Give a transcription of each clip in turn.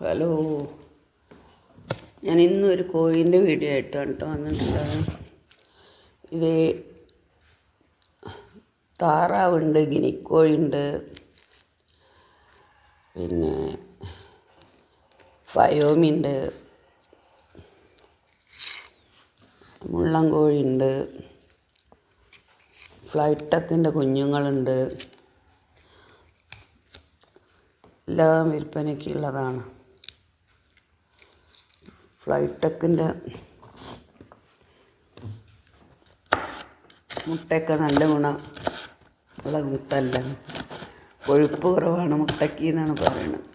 Hello. ഞാൻ ഇന്നൊരു കോഴീന്റെ video ആയിട്ടാണ് കേട്ടോ വന്നിട്ടുള്ളത്. ഇത് താറാവുണ്ട് ഗിനിക്കോഴിയുണ്ട് പിന്നെ ഫയോമിയുണ്ട് മുള്ളൻകോഴിയുണ്ട് ഫ്ലൈറ്റക്കിന്റെ കുഞ്ഞുങ്ങളുണ്ട്. എല്ലാം വിൽപ്പനയ്ക്കുള്ളതാണ് ഫ്ലൈറ്റ് ടെക്കിന്റെ മുട്ടയൊക്കെ നല്ല ഗുണം ഉള്ള മുട്ടല്ല. കൊഴുപ്പ് കുറവാണ് മുട്ടയ്ക്ക് എന്നാണ് പറയുന്നത്.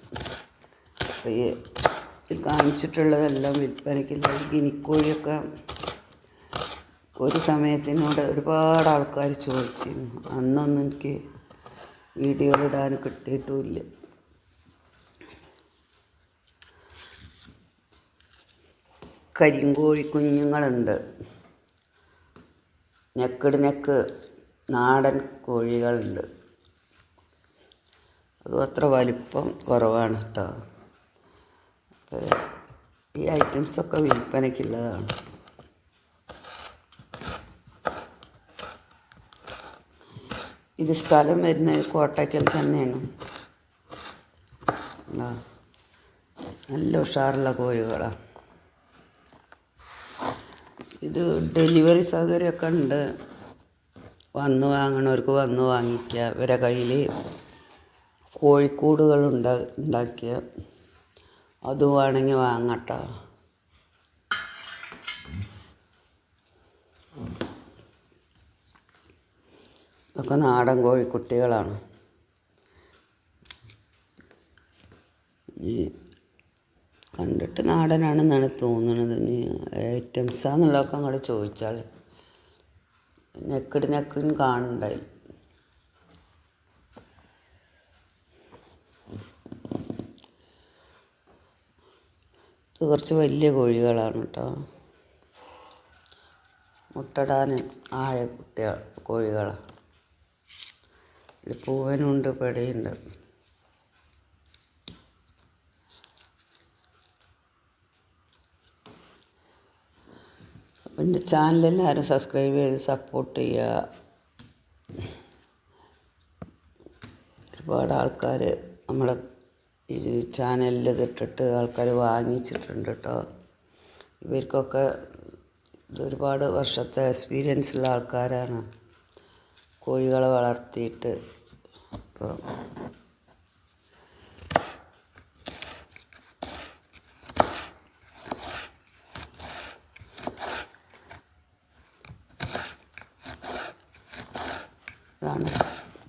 അപ്പോൾ ഈ കാണിച്ചിട്ടുള്ളതെല്ലാം വിൽപ്പനയ്ക്കില്ല. ഗിനിക്കോഴിയൊക്കെ ഒരു സമയത്തിനോട് ഒരുപാട് ആൾക്കാർ ചോദിച്ചിരുന്നു. അന്നൊന്നും എനിക്ക് വീഡിയോ ഇടാൻ കിട്ടിയിട്ടുമില്ല കരിങ്കോഴി കുഞ്ഞുങ്ങളുണ്ട്. നെക്കട് നെക്ക് നാടൻ കോഴികളുണ്ട്. അതും അത്ര വലിപ്പം കുറവാണ് കേട്ടോ ഈ ഐറ്റംസൊക്കെ വിൽപ്പനയ്ക്കുള്ളതാണ്. ഇത് സ്ഥലം വരുന്നത് കോട്ടയ്ക്കൽ തന്നെയാണ്. നല്ല ഉഷാറുള്ള കോഴികളാണ് ഇത് ഡെലിവറി സൗകര്യമൊക്കെ ഉണ്ട്. വന്ന് വാങ്ങണവർക്ക് വന്ന് വാങ്ങിക്കുക ഇവരെ കയ്യിൽ കോഴിക്കൂടുകൾ ഉണ്ട ഉണ്ടാക്കിയ. അത് വേണമെങ്കിൽ വാങ്ങട്ടോ. ഇതൊക്കെ നാടൻ കോഴിക്കുട്ടികളാണ്. ഈ കണ്ടിട്ട് നാടനാണെന്നാണ് തോന്നുന്നത് ഇനി ഐറ്റംസാന്നുള്ളതൊക്കെ അങ്ങോട്ട് ചോദിച്ചാൽ നെക്കിട് നെക്കും കാണണ്ടായി. ഇത് കുറച്ച് വലിയ കോഴികളാണ് കേട്ടോ മുട്ടടാൻ ആയ കുട്ടികൾ കോഴികളാണ് പൂവനുണ്ട് പെടയുണ്ട്. എന്റെ ചാനലെല്ലാവരും സബ്സ്ക്രൈബ് ചെയ്ത് സപ്പോർട്ട് ചെയ്യുക. ഒരുപാട് ആൾക്കാർ നമ്മളെ ഈ ചാനലിൽ ഇതിട്ടിട്ട് ആൾക്കാർ വാങ്ങിച്ചിട്ടുണ്ട് കേട്ടോ ഇവർക്കൊക്കെ ഇതൊരുപാട് വർഷത്തെ എക്സ്പീരിയൻസ് ഉള്ള ആൾക്കാരാണ്. കോഴികളെ വളർത്തിയിട്ട്. ഇപ്പോൾ ഇതാണ്.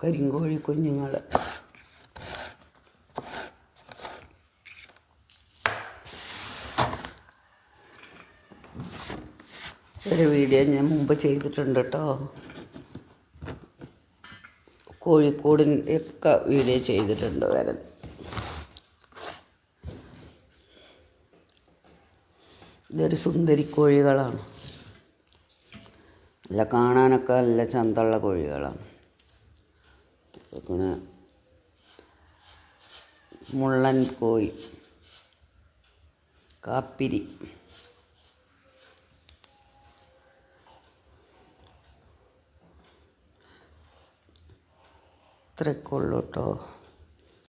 കരിങ്കോഴി കുഞ്ഞുങ്ങൾ. ഒരു വീഡിയോ ഞാൻ മുമ്പ് ചെയ്തിട്ടുണ്ട് കേട്ടോ കോഴിക്കോടിന്റെ ഒക്കെ വീഡിയോ ചെയ്തിട്ടുണ്ട് വരെ. ഇതൊരു സുന്ദരി കോഴികളാണ്. നല്ല കാണാനൊക്കെ നല്ല ചന്തമുള്ള കോഴികളാണ്. പിന്നെ മുള്ളൻ കോഴി കാപ്പിരി. ഇത്രയൊക്കെ ഉള്ളൂ കേട്ടോ.